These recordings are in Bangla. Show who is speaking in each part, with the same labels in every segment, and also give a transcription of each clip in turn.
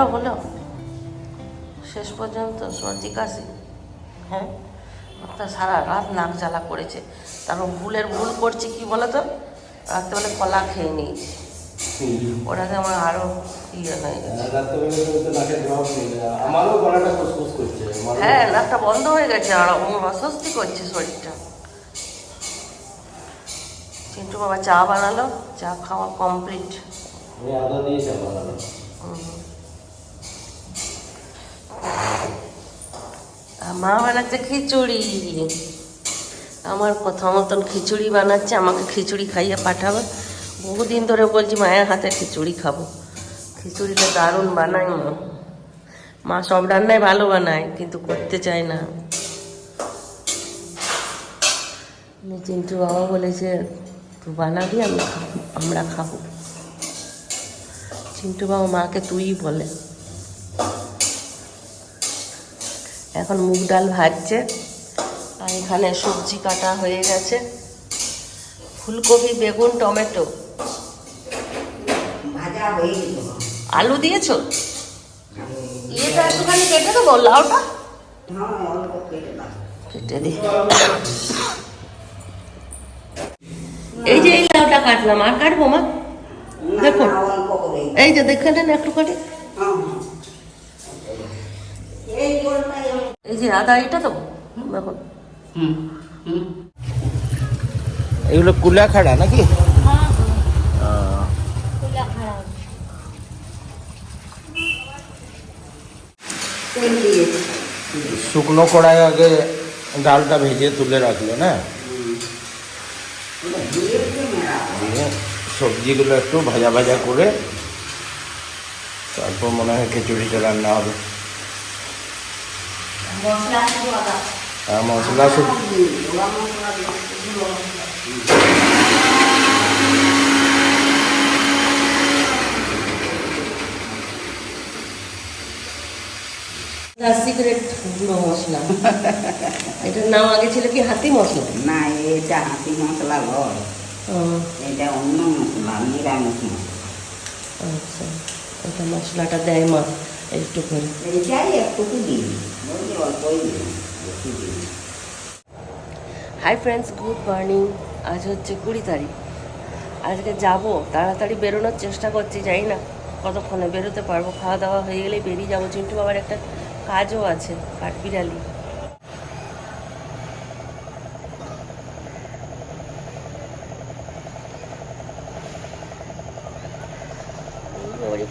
Speaker 1: ভালো হলো শেষ পর্যন্ত সর্দি কাশি হ্যাঁ? তা সারা রাত নাক জ্বালা করেছে। তারপর ভুলের ভুল করছে কি বলো তো রাত্রেবেলা কলা খেয়ে নিয়েছি। ওটাতে আমার আরও ইয়ে হয়ে গেছে।
Speaker 2: আমারও-
Speaker 1: হ্যাঁ নাকটা বন্ধ হয়ে গেছে আর অস্বস্তি করছে শরীরটা। চিন্টু বাবা চা বানালো। চা খাওয়া কমপ্লিট
Speaker 2: আদা দিয়েছি আমার
Speaker 1: আর মা বানাচ্ছে খিচুড়ি। আমার কথা মতন খিচুড়ি বানাচ্ছে, আমাকে খিচুড়ি খাইয়ে পাঠাবে। বহুদিন ধরে বলছি, মায়ের হাতে খিচুড়ি খাব। খিচুড়িটা দারুণ বানাই মা। সব রান্নায় ভালো বানায়, কিন্তু করতে চায় না। চিন্টু বাবা বলেছে, তুই বানাবি, আমি আমরা খাব। চিন্টু বাবা মাকে তুই বলে। এখন মুগ ডাল ভাজছে। আর এখানে সবজি কাটা হয়ে গেছে। ফুলকপি বেগুন টমেটো। আলু দিয়েছ? ইয়েটা একটুখানি কেটে দেবো লাউটা?
Speaker 3: কেটে
Speaker 1: দিই। এই যে এই লাউটা কাটলাম আর কাটবো মা? দেখুন। এই যে দেখে নেন একটু করে
Speaker 3: হ্যাঁ, হ্যাঁ। এই জলটাই আমি-
Speaker 1: এই যে আদা এটা দেবো। দেখুন
Speaker 2: এগুলো কুলা খাড়া নাকি শুকনো কড়াই আগে ডালটা ভেজে তুলে রাখল না? সবজিগুলো একটু ভাজা ভাজা করে তারপর মনে হয় খিচুড়িটা রান্না হবে।
Speaker 3: মশলা শুধু
Speaker 1: সিক্রেট গুঁড়ো মশলা। এটার নাম আগে ছিল কি হাতি মশলা?
Speaker 3: না এটা হাতি মশলা লয় এটা অন্য মশলা নিরামিষ মশলা।
Speaker 1: আচ্ছা মশলাটা দেয় মা। একটু করে। হাই ফ্রেন্ডস গুড মর্নিং আজ হচ্ছে কুড়ি তারিখ। আজকে যাব তাড়াতাড়ি বেরোনোর চেষ্টা করছি জানি না কতক্ষণে বেরোতে পারব। খাওয়া দাওয়া হয়ে গেলে বেরিয়ে যাব। চিন্টু বাবার একটা কাজও আছে কাঠবিড়ালি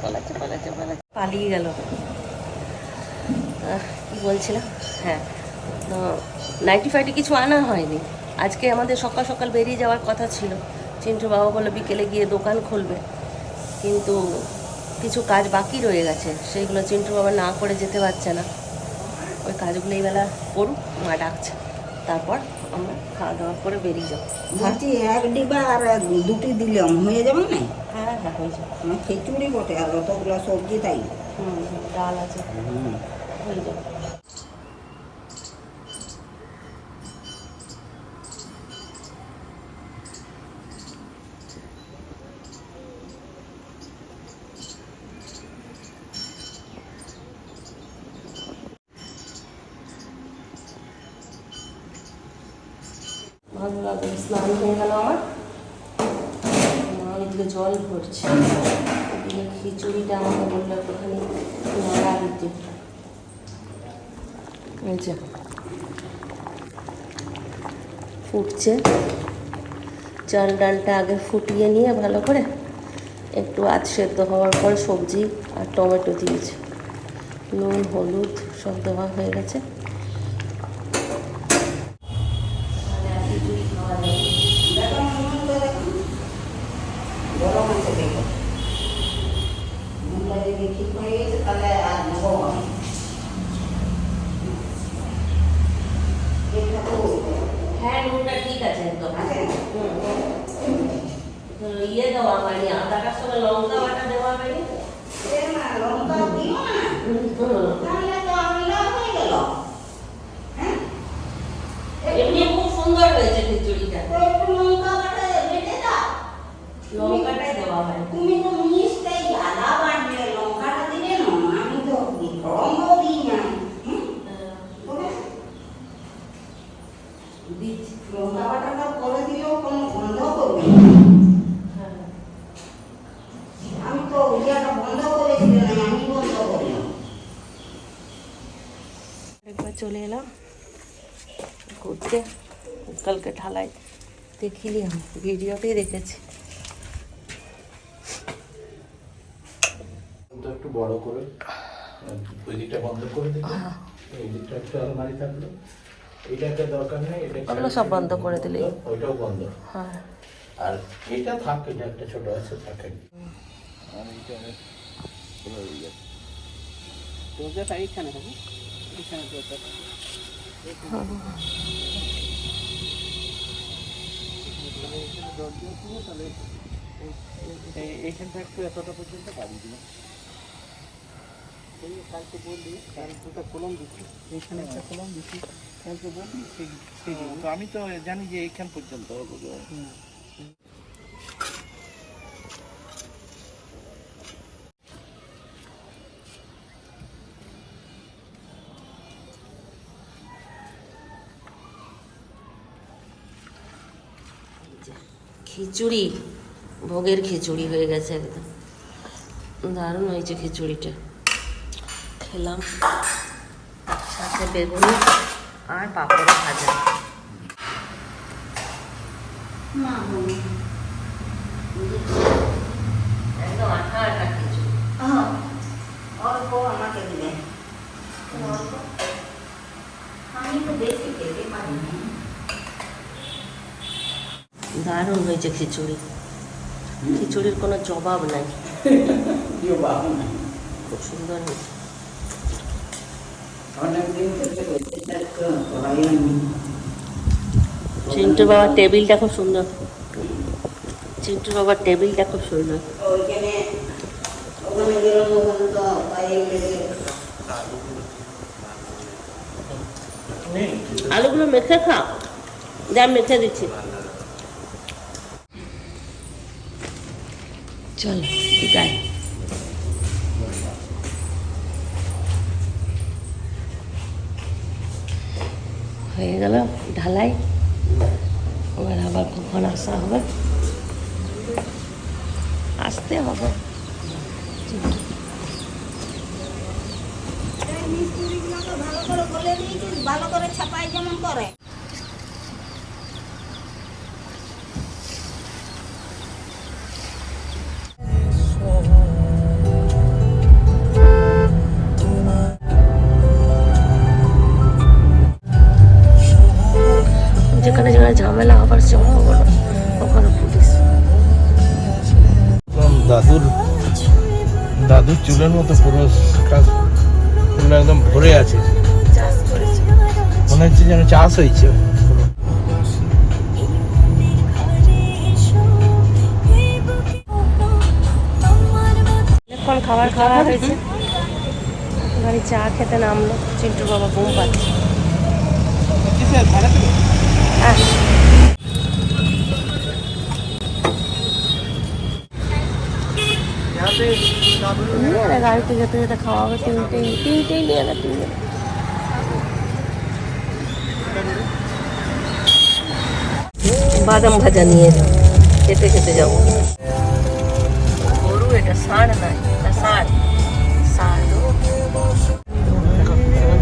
Speaker 1: পালাচ্ছে পালাচ্ছে পালাচ্ছে। পালিয়ে গেল। কি বলছিলাম? হ্যাঁ নাইটি ফাইটি কিছু আনা হয়নি। আজকে আমাদের সকাল সকাল বেরিয়ে যাওয়ার কথা ছিল। চিন্টু বাবা বলে বিকেলে গিয়ে দোকান খুলবে। কিন্তু কিছু কাজ বাকি রয়ে গেছে। সেইগুলো চিন্টু বাবা না করে যেতে পারছে না। ওই কাজগুলো এই বেলা করুক, মা ডাকছে। তারপর আমরা খাওয়া দাওয়া করে বেরিয়ে যাব।
Speaker 3: ভাবছি এক ডিবা আর দুটি দিলাম হয়ে যাবে না?
Speaker 1: হ্যাঁ হ্যাঁ হয়ে যাবে।
Speaker 3: খিচুড়ি বটে আর অতগুলো সবজি তাই।
Speaker 1: হুম হুম, ডাল আছে। হুম। হয়ে যাবে। ভালো লাগল, স্নান হয়ে গেল আমার। মা এদিকে জল ভরছে। এদিকে খিচুড়িটা আমাকে বলল একটুখানি নাড়া দিতে। ফুটছে। চাল ডালটা আগে ফুটিয়ে নিয়ে ভালো করে একটু আধ সেদ্ধ হওয়ার পর সবজি আর টমেটো দিয়েছে। নুন, হলুদ সব দেওয়া হয়ে গেছে। ইয়ে দেওয়া হয়নি। আদাটার সঙ্গে লঙ্কা বাটা দেওয়া হয়নি
Speaker 3: লঙ্কা দিও না
Speaker 1: এমনি খুব সুন্দর হয়েছে খিচুড়িটা।
Speaker 3: লঙ্কা বাটা বেটে দাও
Speaker 1: লঙ্কাটাই দেওয়া হয়
Speaker 3: তুমি তো মিষ্টাই আদা বাটলে লঙ্কাটা দিলে না আমি তো গরমও দিই না দিচ্ছি লঙ্কা বাটাটা করে দিলেও কোনো
Speaker 1: চলে এলাম। ঘুরতে কালকে ঢালাই। দেখিনি আমি ভিডিওতেই দেখেছি।
Speaker 2: একটু বড় করে ওই দিকটা বন্ধ করে দিবি এই দিকটা একটু আলমারি থাকল। এইটাকে দরকার নেই এটা
Speaker 1: ওগুলো সব বন্ধ করে দিলেই।
Speaker 2: ওইটাও বন্ধ।
Speaker 1: হ্যাঁ।
Speaker 2: আর এটা থাক এটা একটা ছোট আছে থাকে আর এইটা অনেক হয়ে গেছে।
Speaker 4: দরজাটা এইখানে হবে। এইখানে থাকতে এতটা পর্যন্ত কালকে বললি কাল দুটো কলম দিচ্ছি এইখানে একটা কলম দিচ্ছি কালকে বললি সেই সেই তো আমি তো জানি যে এইখান পর্যন্ত।
Speaker 1: খিচুড়ি ভোগের খিচুড়ি হয়ে গেছে একদম। দারুণ হয়েছে খিচুড়িটা। খেলাম। সাথে বেগুনি আর পাঁপড় ভাজা। একদম আঠা আঠা খিচুড়ি।
Speaker 3: অল্প আমাকে দিলে। অল্প? আমি তো বেশি খেতে পারি না
Speaker 1: দারুণ হয়েছে খিচুড়ি। খিচুড়ির কোনো জবাব নাই। খুব সুন্দর চিন্টু বাবার টেবিলটা খুব সুন্দর। চিন্টু বাবার টেবিলটা খুব সুন্দর। আলুগুলো মেখে খা যা মেখে দিচ্ছি। চল, বিদায়। হয়ে গেল ঢালাই। এবার আবার কখন আসা হবে? আসতে হবে।
Speaker 3: ভালো করে ভালো করে ছাপাই যেমন করে।
Speaker 1: যেখানে যেখানে ঝামেলা আবার সে খবর ওখানে পুলিশ।
Speaker 2: দাদুর দাদুর চুলের মতো পুরো একদম ভরে আছে। মনে হচ্ছে যেন চাষ হয়েছে।
Speaker 1: অনেকক্ষণ খাবার খাওয়া হয়েছে। গাড়ি চা খেতে নামলো। চিন্টু বাবা ঘুম পাচ্ছে। গাড়িতে যেতে যেতে খাওয়া হবে তিনটেই। তিনটেই নিয়ে না তিনটে। বাদাম ভাজা নিয়ে যাও খেতে খেতে যাব। গরু এটা ষাঁড় নয় এটা ষাঁড়। ষাঁড়।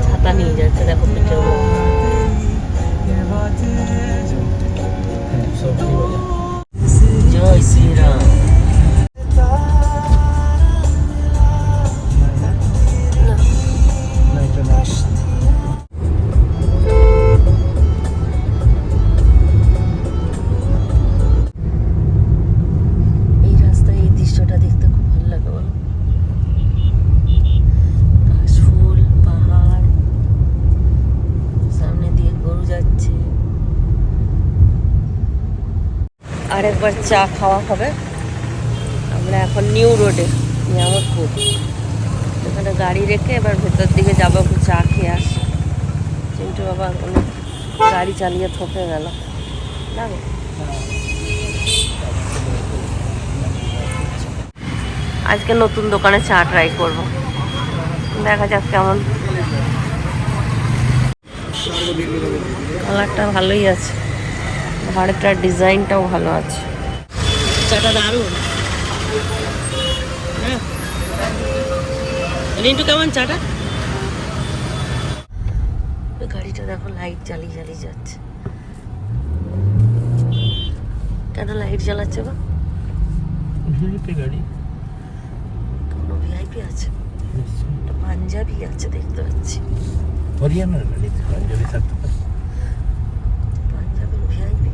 Speaker 1: ছাতা নিয়ে যাচ্ছে দেখো পেটের સોફી વજા જય શ્રી રામ আরেকবার চা খাওয়া হবে। আমরা এখন নিউ রোডে, নিয়ামতপুর। এখানে গাড়ি রেখে এবার ভেতর দিকে যাব একটু চা খেয়ে আসি। চিন্টু বাবা অনেক গাড়ি চালিয়ে থকে গেল। না আজকে নতুন দোকানে চা ট্রাই করব। দেখা যাক কেমন। কালারটা ভালোই আছে। ভাড়েটার ডিজাইনটাও ভালো আছে। চাটা দারুণ। হ্যাঁ। রিন্টু কেমন চাটা? গাড়িটা দেখো লাইট জ্বালিয়ে জ্বালিয়ে যাচ্ছে। কেন লাইট জ্বালাচ্ছে বা
Speaker 2: ভিআইপি গাড়ি।
Speaker 1: কোনো ভিআইপি আছে? পাঞ্জাবি আছে দেখতে পাচ্ছি।
Speaker 2: হরিয়ানার গাড়ি পাঞ্জাবি থাকতে পারে
Speaker 1: পাঞ্জাবের ভিআইপি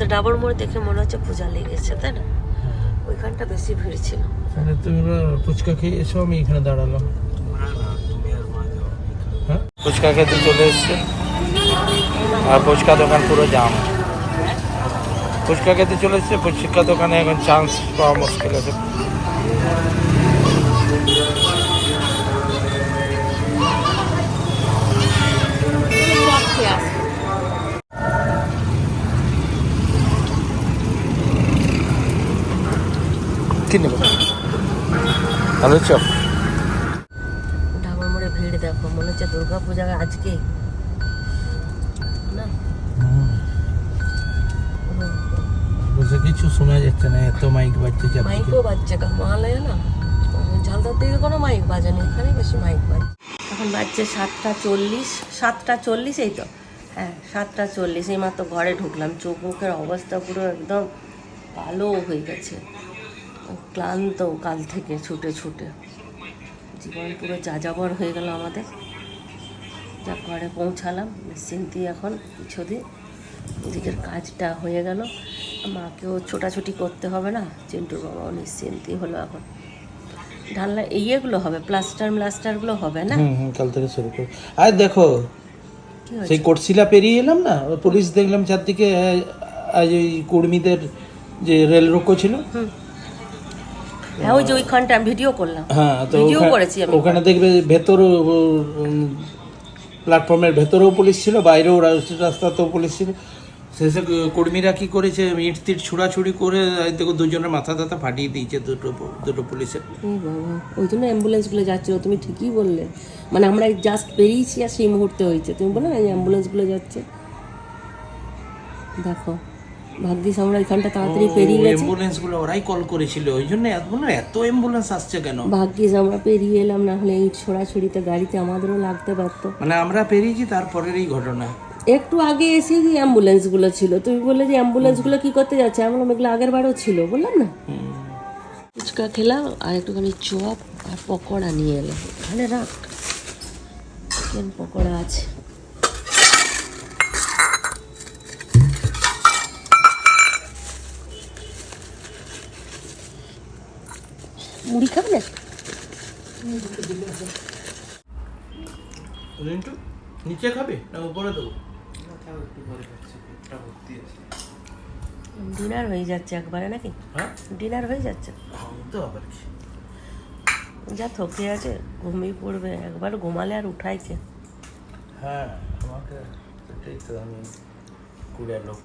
Speaker 1: আমাদের ডাবর মোড় দেখে মনে হচ্ছে পূজা লেগেছে তাই না? ওইখানটা বেশি ভিড় ছিল।
Speaker 2: তাহলে তোমরা ফুচকা খেয়ে এসো আমি এখানে দাঁড়ালাম। হ্যাঁ? ফুচকা খেতে চলে এসছে? আর ফুচকা দোকান পুরো জাম। ফুচকা খেতে চলে এসছে? ফুচকা দোকানে এখন চান্স পাওয়া মুশকিল আছে। কি নেব। চপ
Speaker 1: মোড়ে ভিড় দেখো মনে হচ্ছে দুর্গা পূজা আজকে
Speaker 2: বলছে কিছু শোনা যাচ্ছে না এত মাইক বাজছে
Speaker 1: মাইকও বাজছে না? ঝালদার দিকে কোনো মাইক বাজেনি এখানেই বেশি মাইক বাজে এখন বাজছে সাতটা চল্লিশ সাতটা চল্লিশ এই তো। হ্যাঁ সাতটা চল্লিশ এই মাত্র ঘরে ঢুকলাম। চোখ মুখের অবস্থা পুরো একদম কালো হয়ে গেছে। ক্লান্ত কাল থেকে ছুটে ছুটে। জীবন পুরো যাযাবর হয়ে গেল আমাদের। যা ঘরে পৌঁছালাম নিশ্চিন্তি এখন কিছুদিন। নিজেদের কাজটা হয়ে গেল। মাকেও ছোটাছুটি করতে হবে না। চিন্টুর বাবাও নিশ্চিন্তি হলো এখন। ঢাল্লা ইয়েগুলো হবে প্লাস্টার প্লাস্টারগুলো হবে না?
Speaker 2: কাল থেকে শুরু করো। আর দেখো সেই কোটশিলা পেরিয়ে এলাম না? পুলিশ দেখলাম চারদিকে আজ ওই কর্মীদের যে রেল রোকো ছিল
Speaker 1: হ্যাঁ ওই যে ওইখানটা আমি ভিডিও করলাম।
Speaker 2: হ্যাঁ তো
Speaker 1: ভিডিও করেছি আমি।
Speaker 2: ওখানে দেখবে ভেতর প্ল্যাটফর্মের ভেতরেও পুলিশ ছিল বাইরেও রাস- রাস্তাতেও পুলিশ ছিল। শেষে কর্মীরা কি করেছে ইট টিট ছুড়াছুড়ি করে দেখো দুজনের মাথা টাথা ফাটিয়ে দিয়েছে দুটো দুটো পুলিশের।
Speaker 1: ওই জন্য অ্যাম্বুলেন্সগুলো যাচ্ছিল তুমি ঠিকই বললে। মানে আমরা জাস্ট বেরিয়েছি আর সেই মুহূর্তে হয়েছে। তুমি বলে না অ্যাম্বুলেন্সগুলো যাচ্ছে। দেখো। ভাগ্যিস আমরা এখানটা তাড়াতাড়ি পেরিয়ে গেছি।
Speaker 2: অ্যাম্বুলেন্সগুলো ওরাই কল করেছিল ওই জন্য এত এত অ্যাম্বুলেন্স আসছে কেন?
Speaker 1: ভাগ্যিস আমরা পেরিয়ে এলাম না হলে এই ছোড়াছুড়িতে গাড়িতে আমাদেরও লাগতে পারতো।
Speaker 2: মানে আমরা পেরিয়েছি তারপরের এই ঘটনা।
Speaker 1: একটু আগে এসে যে অ্যাম্বুলেন্সগুলো ছিল তুমি বললে যে অ্যাম্বুলেন্সগুলো কি করতে যাচ্ছে? আমি বললাম এগুলো আগের বারও ছিল বললাম না? ফুচকা খেলাম আর একটুখানি চপ আর পকোড়া নিয়ে এলাম। এখানে রাখ চিকেন পকোড়া আছে? মুড়ি খাবে না
Speaker 2: রিন্টু নিচে খাবে না উপরে দেবো?
Speaker 1: ডিনার হয়ে যাচ্ছে একবারে নাকি?
Speaker 2: হ্যাঁ?
Speaker 1: ডিনার হয়ে যাচ্ছে।
Speaker 2: তো আবার কি?
Speaker 1: যা থকে আছে ঘুমিয়ে পড়বে একবার ঘুমালে আর উঠাইছে।
Speaker 2: হ্যাঁ আমাকে সেটাই তো আমি কুড়ে লোক।